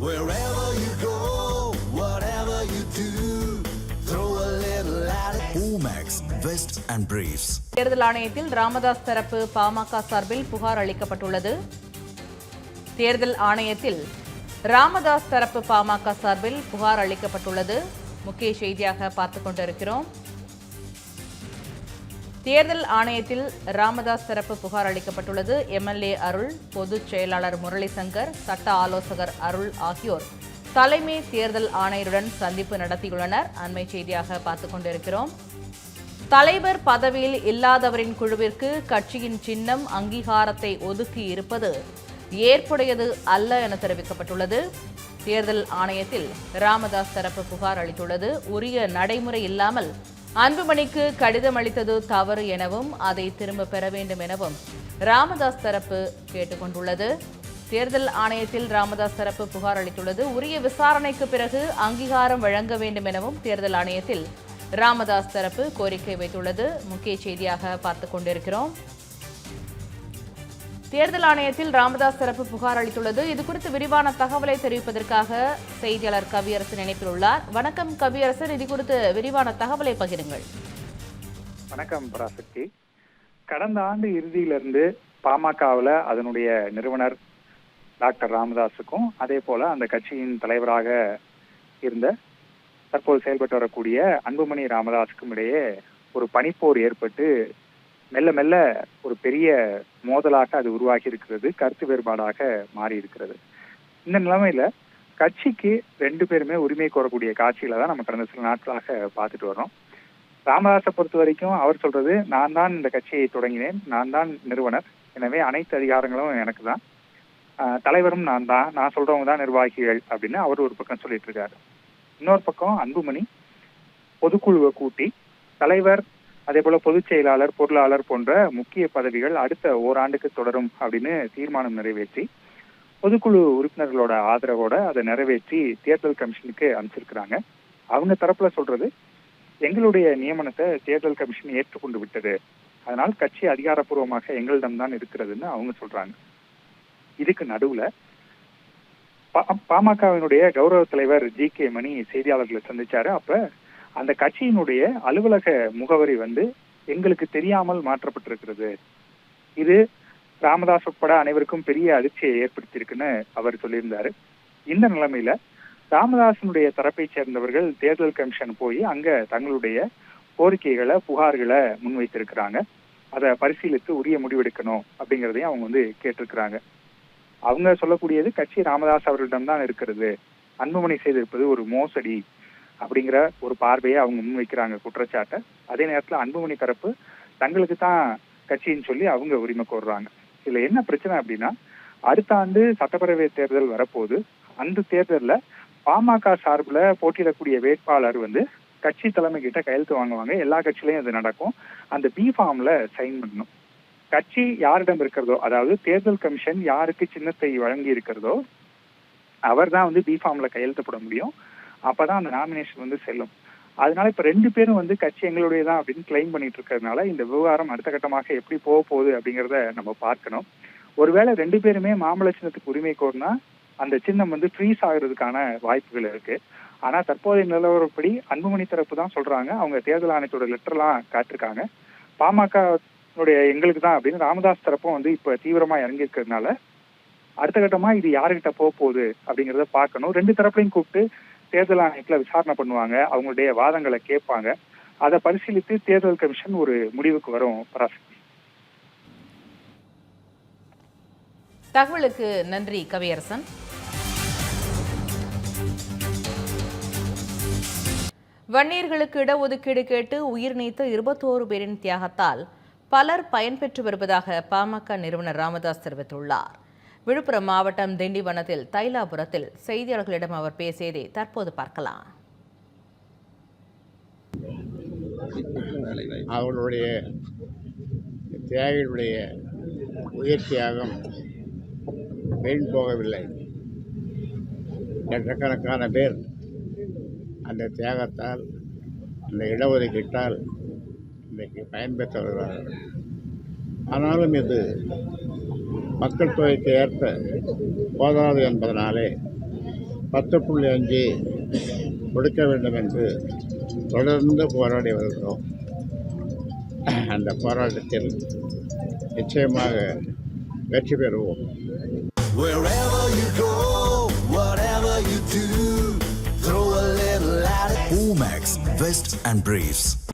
Wherever you go, whatever you do, throw a little at it. Omax, Vest and Briefs. தேர்தல் ஆணையத்தில் ராமதாஸ் தரப்பு பாமக சார்பில் புகார் அளிக்கப்பட்டுள்ளது தேர்தல் ஆணையத்தில் ராமதாஸ் தரப்பு பாமக சார்பில் புகார் அளிக்கப்பட்டுள்ளது முக்கிய செய்தியாக பார்த்துக் கொண்டிருக்கிறோம் தேர்தல் ஆணையத்தில் ராமதாஸ் தரப்பு புகார் அளிக்கப்பட்டுள்ளது. எம்எல்ஏ அருள் பொதுச் செயலாளர் முரளிசங்கர் சட்ட ஆலோசகர் அருள் ஆகியோர் தலைமை தேர்தல் ஆணையருடன் சந்திப்பு நடத்தியுள்ளனர். அண்மை செய்தியாக பார்த்துக் கொண்டிருக்கிறோம். தலைவர் பதவியில் இல்லாதவரின் குழுவிற்கு கட்சியின் சின்னம் அங்கீகாரத்தை ஒதுக்கி இருப்பது ஏற்புடையது அல்ல என தெரிவிக்கப்பட்டுள்ளது. தேர்தல் ஆணையத்தில் ராமதாஸ் தரப்பு புகார் அளித்துள்ளது. உரிய நடைமுறை இல்லாமல் அன்புமணிக்கு கடிதம் அளித்தது தவறு எனவும் அதை திரும்ப பெற வேண்டும் எனவும் ராமதாஸ் தரப்பு கேட்டுக்கொண்டுள்ளது. தேர்தல் ஆணையத்தில் ராமதாஸ் தரப்பு புகார் அளித்துள்ளது. உரிய விசாரணைக்கு பிறகு அங்கீகாரம் வழங்க வேண்டும் எனவும் தேர்தல் ஆணையத்தில் ராமதாஸ் தரப்பு கோரிக்கை வைத்துள்ளது. முக்கிய செய்தியாக பார்த்துக் கொண்டிருக்கிறோம். தேர்தல் ஆணையத்தில் ராமதாஸ் தரப்பு புகார் அளித்துள்ளது. இது குறித்து விரிவான தகவலை தெரிவிப்பதற்காக செய்தியாளர் கவியரசன் இணைப்பில் உள்ளார். வணக்கம் கவியரசன் இது குறித்து விரிவான தகவலை பகிருங்கள். வணக்கம் பராசக்தி. கடந்த ஆண்டு இறுதியிலிருந்து பாமகவில் அதனுடைய நிறுவனர் டாக்டர் ராமதாஸுக்கும் அதே போல அந்த கட்சியின் தலைவராக இருந்த தற்போது செயல்பட்டு வரக்கூடிய அன்புமணி ராமதாஸுக்கும் இடையே ஒரு பனிப்போர் ஏற்பட்டு மெல்ல மெல்ல ஒரு பெரிய மோதலாக அது உருவாகி இருக்கிறது கருத்து வேறுபாடாக மாறி இருக்கிறது இந்த நிலைமையில கட்சிக்கு ரெண்டு பேருமே உரிமை கோரக்கூடிய காட்சிகளை தான் நம்ம கடந்த சில நாட்களாக பார்த்துட்டு வரோம் ராமதாஸை பொறுத்த வரைக்கும் அவர் சொல்றது நான் தான் இந்த கட்சியை தொடங்கினேன் நான் தான் நிறுவனர் எனவே அனைத்து அதிகாரங்களும் எனக்கு தான். தலைவரும் நான் தான் நான் சொல்றவங்க தான் நிர்வாகிகள் அப்படின்னு அவர் ஒரு பக்கம் சொல்லிட்டு இருக்காரு. இன்னொரு பக்கம் அன்புமணி பொதுக்குழுவை கூட்டி தலைவர் அதே போல பொதுச் செயலாளர் பொருளாளர் போன்ற முக்கிய பதவிகள் அடுத்த ஓராண்டுக்கு தொடரும் அப்படின்னு தீர்மானம் நிறைவேற்றி பொதுக்குழு உறுப்பினர்களோட ஆதரவோட அதை நிறைவேற்றி தேர்தல் கமிஷனுக்கு அனுப்பிச்சிருக்கிறாங்க. அவங்க தரப்புல சொல்றது எங்களுடைய நியமனத்தை தேர்தல் கமிஷன் ஏற்றுக்கொண்டு விட்டது. அதனால் கட்சி அதிகாரப்பூர்வமாக எங்களிடம் தான் இருக்கிறதுன்னு அவங்க சொல்றாங்க. இதுக்கு நடுவுல பா- பாமகவினுடைய கௌரவ தலைவர் ஜி கே மணி செய்தியாளர்களை சந்திச்சாரு. அப்ப அந்த கட்சியினுடைய அலுவலக முகவரி வந்து எங்களுக்கு தெரியாமல் மாற்றப்பட்டிருக்கிறது. இது ராமதாஸ் உட்பட அனைவருக்கும் பெரிய அதிர்ச்சியை ஏற்படுத்தியிருக்குன்னு அவர் சொல்லியிருந்தாரு. இந்த நிலைமையில ராமதாசனுடைய தரப்பை சேர்ந்தவர்கள் தேர்தல் கமிஷன் போய் அங்க தங்களுடைய கோரிக்கைகளை புகார்களை முன்வைத்திருக்கிறாங்க. அதை பரிசீலித்து உரிய முடிவெடுக்கணும் அப்படிங்கிறதையும் அவங்க வந்து கேட்டிருக்கிறாங்க. அவங்க சொல்லக்கூடியது கட்சி ராமதாஸ் அவர்களிடம் தான் இருக்கிறது. அன்புமணி செய்திருப்பது ஒரு மோசடி. அப்படிங்கிற ஒரு பார்வையை அவங்க முன்வைக்கிறாங்க குற்றச்சாட்டை. அதே நேரத்தில் அன்புமணி தரப்பு தங்களுக்கு தான் கட்சின்னு சொல்லி அவங்க உரிமை கோருறாங்க. இதுல என்ன பிரச்சனை அப்படின்னா அடுத்த ஆண்டு சட்டப்பேரவை தேர்தல் வரப்போது அந்த தேர்தலில் பாமக சார்பில் போட்டியிடக்கூடிய வேட்பாளர் வந்து கட்சி தலைமை கிட்ட கையெழுத்து வாங்குவாங்க. எல்லா கட்சியிலையும் அது நடக்கும். அந்த பி ஃபார்ம்ல சைன் பண்ணணும். கட்சி யாரிடம் இருக்கிறதோ அதாவது தேர்தல் கமிஷன் யாருக்கு சின்னத்தை வழங்கி இருக்கிறதோ அவர் தான் வந்து பி ஃபார்ம்ல கையெழுத்து போட முடியும். அப்பதான் அந்த நாமினேஷன் வந்து செல்லும். அதனால இப்ப ரெண்டு பேரும் வந்து கட்சி எங்களுடைய தான் அப்படின்னு கிளைம் பண்ணிட்டு இருக்கிறதுனால இந்த விவகாரம் அடுத்த கட்டமாக எப்படி போக போகுது அப்படிங்கறத நம்ம பார்க்கணும். ஒருவேளை ரெண்டு பேருமே மாம்பழ சின்னத்துக்கு உரிமை கோரினா அந்த சின்னம் வந்து ஃப்ரீஸ் ஆகுறதுக்கான வாய்ப்புகள் இருக்கு. ஆனா தற்போதைய நிலவரப்படி அன்புமணி தரப்பு தான் சொல்றாங்க. அவங்க தேர்தல் ஆணையத்தோட லெட்டர்லாம் காட்டிருக்காங்க. பாமக உடைய எங்களுக்கு தான் அப்படின்னு ராமதாஸ் தரப்பும் வந்து இப்ப தீவிரமா இறங்கி இருக்கிறதுனால அடுத்த கட்டமா இது யாருகிட்ட போக போகுது அப்படிங்கறத பார்க்கணும். ரெண்டு தரப்புலையும் கூப்பிட்டு தேர்தல் ஆணையத்துல விசாரணை பண்ணுவாங்க. அவங்களுடைய வாதங்களை கேட்பாங்க. அதை பரிசீலித்து தேர்தல் கமிஷன் ஒரு முடிவுக்கு வரும் பராசக்தி. தகவலுக்கு நன்றி கவியரசன். வன்னியர்களுக்கு இடஒதுக்கீடு கேட்டு உயிர் நீத்த இருபத்தோரு பேரின் தியாகத்தால் பலர் பயன்பெற்று வருவதாக பாமக நிறுவனர் ராமதாஸ் தெரிவித்துள்ளார். விழுப்புரம் மாவட்டம் திண்டிவனத்தில் தைலாபுரத்தில் செய்தியாளர்களிடம் அவர் பேசியதை தற்போது பார்க்கலாம். அவர்களுடைய தியாகிகளுடைய உயிர் வீண் போகவில்லை. லட்சக்கணக்கான பேர் அந்த தியாகத்தால் அந்த இடஒதுக்கீட்டால் இன்றைக்கு பயன்பெற்று வருகிறார்கள். ஆனாலும் இது மக்கள் தொகைக்கு ஏற்ப போதாது என்பதனாலே பத்து புள்ளி அஞ்சு கொடுக்க வேண்டும் என்று தொடர்ந்து போராடி வருகிறோம் அந்த போராட்டத்தில் நிச்சயமாக வெற்றி பெறுவோம். Omax, Vest and Briefs.